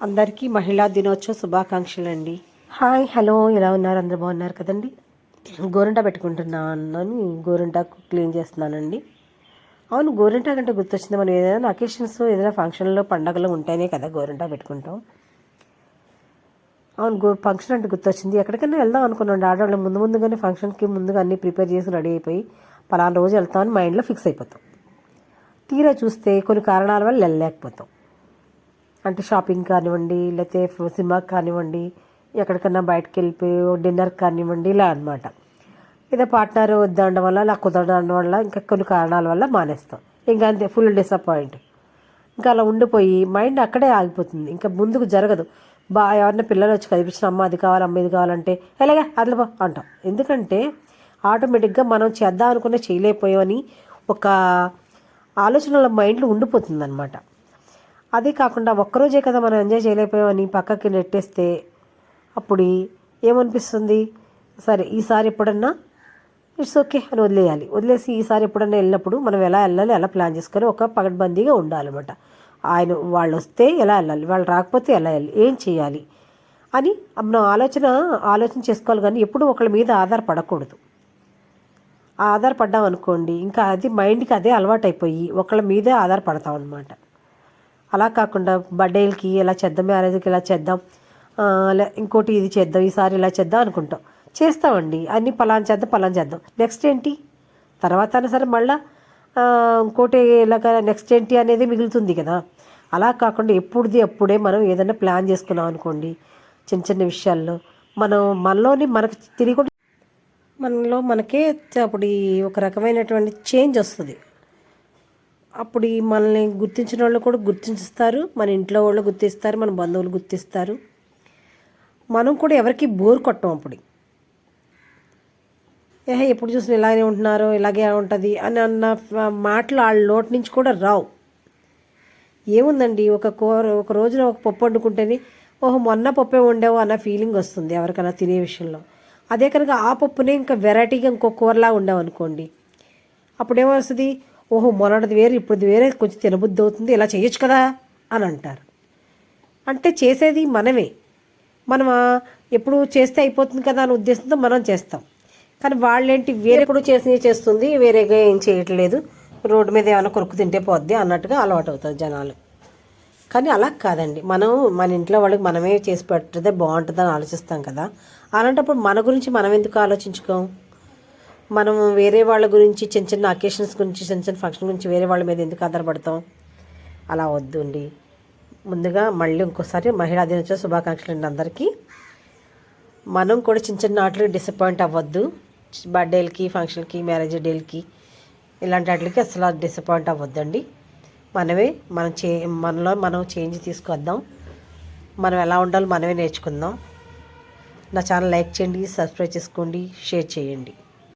అందరికీ మహిళా దినోత్సవ శుభాకాంక్షలు అండి హాయ్ హలో ఎలా ఉన్నారు? అందరు బాగున్నారు కదండి? గోరింటా పెట్టుకుంటున్నాను గోరింటాకు క్లీన్ చేస్తున్నానండి. అవును గోరింటా కంటే గుర్తొచ్చింది మనం ఏదైనా అకేషన్స్ ఏదైనా ఫంక్షన్లో పండగలు ఉంటేనే కదా గోరింటా పెట్టుకుంటాం. అవును గో ఫంక్షన్ అంటే గుర్తొచ్చింది. ఎక్కడికైనా వెళ్దాం అనుకున్నాను ఆడవాళ్ళు ముందు ముందుగానే ఫంక్షన్కి ముందుగా అన్నీ ప్రిపేర్ చేసి రెడీ అయిపోయి పలానా రోజు వెళ్తామని మైండ్లో ఫిక్స్ అయిపోతాం. తీరా చూస్తే కొన్ని కారణాల వల్ల వెళ్ళలేకపోతాం. అంటే షాపింగ్ కానివ్వండి లేకపోతే సినిమాకి కానివ్వండి ఎక్కడికన్నా బయటకు వెళ్ళిపోయి డిన్నర్ కానివ్వండి ఇలా అనమాట ఏదో పార్ట్నర్ వద్దడం వల్ల నాకు కుదరడం వల్ల ఇంకా కొన్ని కారణాల వల్ల మానేస్తాం. ఇంకా అంతే ఫుల్ డిసప్పాయింట్. ఇంకా అలా ఉండిపోయి మైండ్ అక్కడే ఆగిపోతుంది. ఇంకా ముందుకు జరగదు. బా ఎవరైనా పిల్లలు వచ్చి కదిపించిన అమ్మ అది కావాలి అమ్మ ఇది కావాలంటే ఎలాగే అట్లా అంటాం. ఎందుకంటే ఆటోమేటిక్గా మనం చేద్దాం అనుకునే చేయలేకపోయామని ఒక ఆలోచనల మైండ్లో ఉండిపోతుంది అనమాట అదే కాకుండా ఒక్కరోజే కదా మనం ఎంజాయ్ చేయలేకపోయామని పక్కకి నెట్టేస్తే అప్పుడు ఏమనిపిస్తుంది? సరే ఈసారి ఎప్పుడన్నా ఇట్స్ ఓకే అని వదిలేయాలి. వదిలేసి ఈసారి ఎప్పుడన్నా వెళ్ళినప్పుడు మనం ఎలా వెళ్ళాలి ఎలా ప్లాన్ చేసుకొని ఒక పగడ్బందీగా ఉండాలన్నమాట. ఆయన వాళ్ళు వస్తే ఎలా వెళ్ళాలి వాళ్ళు రాకపోతే ఎలా వెళ్ళాలి ఏం చేయాలి అని మనం ఆలోచన ఆలోచన చేసుకోవాలి కానీ ఎప్పుడు ఒకళ్ళ మీద ఆధారపడకూడదు. ఆధారపడ్డాం అనుకోండి ఇంకా అది మైండ్కి అదే అలవాటైపోయి ఒకళ్ళ మీదే ఆధారపడతాం అనమాట అలా కాకుండా బర్త్డేలకి ఇలా చేద్దాం మ్యారేజ్కి ఇలా చేద్దాం ఇంకోటి ఇది చేద్దాం ఈసారి ఇలా చేద్దాం అనుకుంటాం. చేస్తామండి. అన్ని పలాన్ చేద్దాం పలాన్ చేద్దాం. నెక్స్ట్ ఏంటి? తర్వాత అయినా సరే మళ్ళా ఇంకోటి ఇలాగ నెక్స్ట్ ఏంటి అనేది మిగులుతుంది కదా. అలా కాకుండా ఎప్పుడుది అప్పుడే మనం ఏదైనా ప్లాన్ చేసుకున్నాం అనుకోండి చిన్న చిన్న విషయాల్లో. మనం మనలోని మనకు తిరిగి మనలో మనకే అప్పుడు ఒక రకమైనటువంటి చేంజ్ వస్తుంది. అప్పుడు ఈ మనల్ని గుర్తించిన వాళ్ళు కూడా గుర్తిస్తారు మన ఇంట్లో వాళ్ళు గుర్తిస్తారు మన బంధువులు గుర్తిస్తారు. మనం కూడా ఎవరికి బోర్ కొట్టం అప్పుడు. ఏహే ఎప్పుడు చూసిన ఇలాగే ఉంటున్నారు ఇలాగే ఉంటుంది అని అన్న మాటలు వాళ్ళ నోటి నుంచి కూడా రావు. ఏముందండి ఒక కూర ఒక రోజున ఒక పప్పు వండుకుంటేనే ఓహో మొన్న పప్పే వండావు అన్న ఫీలింగ్ వస్తుంది ఎవరికైనా తినే విషయంలో. అదే కనుక ఆ పప్పునే ఇంకా వెరైటీగా ఇంకో కూరలా వండావు అనుకోండి అప్పుడు ఏమొస్తుంది? ఓహో మొన్నటిది వేరే ఇప్పుడు వేరే కొంచెం తినబుద్ధి అవుతుంది ఇలా చేయొచ్చు కదా అని అంటారు. అంటే చేసేది మనమే. మనం ఎప్పుడు చేస్తే అయిపోతుంది కదా అనే ఉద్దేశంతో మనం చేస్తాం. కానీ వాళ్ళేంటి వేరే కూడా చేసి చేస్తుంది వేరేగా ఏం చేయట్లేదు రోడ్డు మీద ఏమైనా కొరుకు తింటే పోద్ది అన్నట్టుగా అలవాటు అవుతుంది జనాలు. కానీ అలా కాదండి. మనం మన ఇంట్లో వాళ్ళకి మనమే చేసి పెట్టదే బాగుంటుందని ఆలోచిస్తాం కదా. అలాంటప్పుడు మన గురించి మనం ఎందుకు ఆలోచించుకోం? మనం వేరే వాళ్ళ గురించి చిన్న చిన్న అకేషన్స్ గురించి చిన్న చిన్న ఫంక్షన్ గురించి వేరే వాళ్ళ మీద ఎందుకు ఆధారపడతాం? అలా వద్దండి. ముందుగా మళ్ళీ ఇంకోసారి మహిళా దినోత్సవ శుభాకాంక్షలు అండి అందరికీ. మనం కూడా చిన్న చిన్న వాటికి డిసప్పాయింట్ అవ్వద్దు. బర్త్డేలకి ఫంక్షన్కి మ్యారేజ్ డేలకి ఇలాంటి వాటికి అసలు డిసప్పాయింట్ అవ్వద్దండి. మనమే మనం చే మనలో మనం చేంజ్ తీసుకొద్దాం. మనం ఎలా ఉండాలో మనమే నేర్చుకుందాం. నా ఛానల్ లైక్ చేయండి సబ్స్క్రైబ్ చేసుకోండి షేర్ చేయండి.